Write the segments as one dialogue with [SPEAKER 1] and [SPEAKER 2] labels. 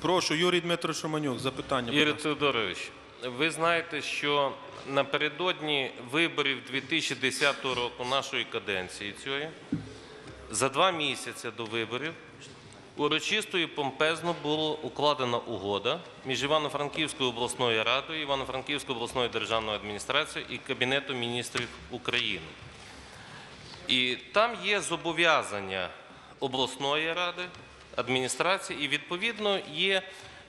[SPEAKER 1] Прошу, Юрій Дмитро Шуманюк, запитання. ласка.
[SPEAKER 2] Теодорович, ви знаєте, що напередодні виборів 2010 року нашої каденції цієї, за два місяці до виборів, урочисто і помпезно було укладена угода між Івано-Франківською обласною радою, Івано-Франківською обласною державною адміністрацією і Кабінетом міністрів України. І там є зобов'язання обласної ради, адміністрації, і відповідно є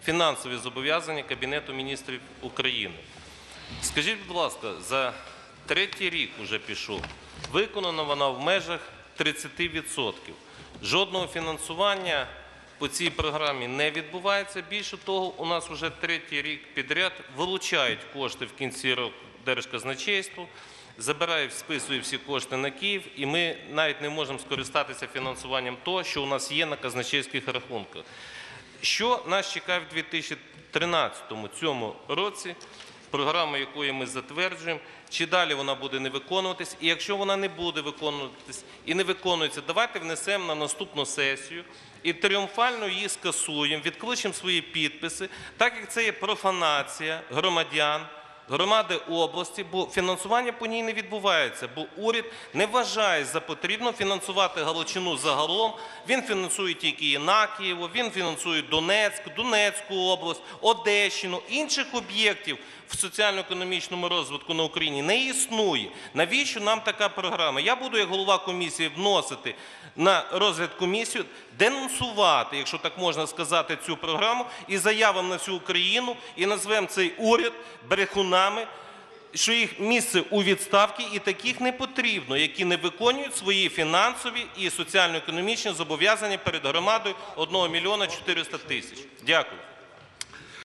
[SPEAKER 2] фінансові зобов'язання Кабінету міністрів України. Скажіть, будь ласка, за третій рік вже пішов, виконана вона в межах 30%. Жодного фінансування по цій програмі не відбувається. Більше того, у нас вже третій рік підряд вилучають кошти в кінці року Держказначейству, забирають, списують всі кошти на Київ, і ми навіть не можемо скористатися фінансуванням того, що у нас є на казначейських рахунках. Що нас чекає в 2013 цьому році, програма якої ми затверджуємо, чи далі вона буде не виконуватись, і якщо вона не буде виконуватись і не виконується, давайте внесемо на наступну сесію і тріумфально її скасуємо, відкличемо свої підписи, так як це є профанація громадян громади області, бо фінансування по ній не відбувається, бо уряд не вважає за потрібно фінансувати Галичину загалом. Він фінансує тільки Єнакієво, він фінансує Донецьк, Донецьку область, Одещину, інших об'єктів в соціально-економічному розвитку на Україні не існує. Навіщо нам така програма? Я буду як голова комісії вносити на розгляд комісію, денонсувати, якщо так можна сказати, цю програму і заявам на всю Україну, і назвемо цей уряд брехунами, що їх місце у відставці і таких не потрібно, які не виконують свої фінансові і соціально-економічні зобов'язання перед громадою 1 мільйона 400 тисяч. Дякую.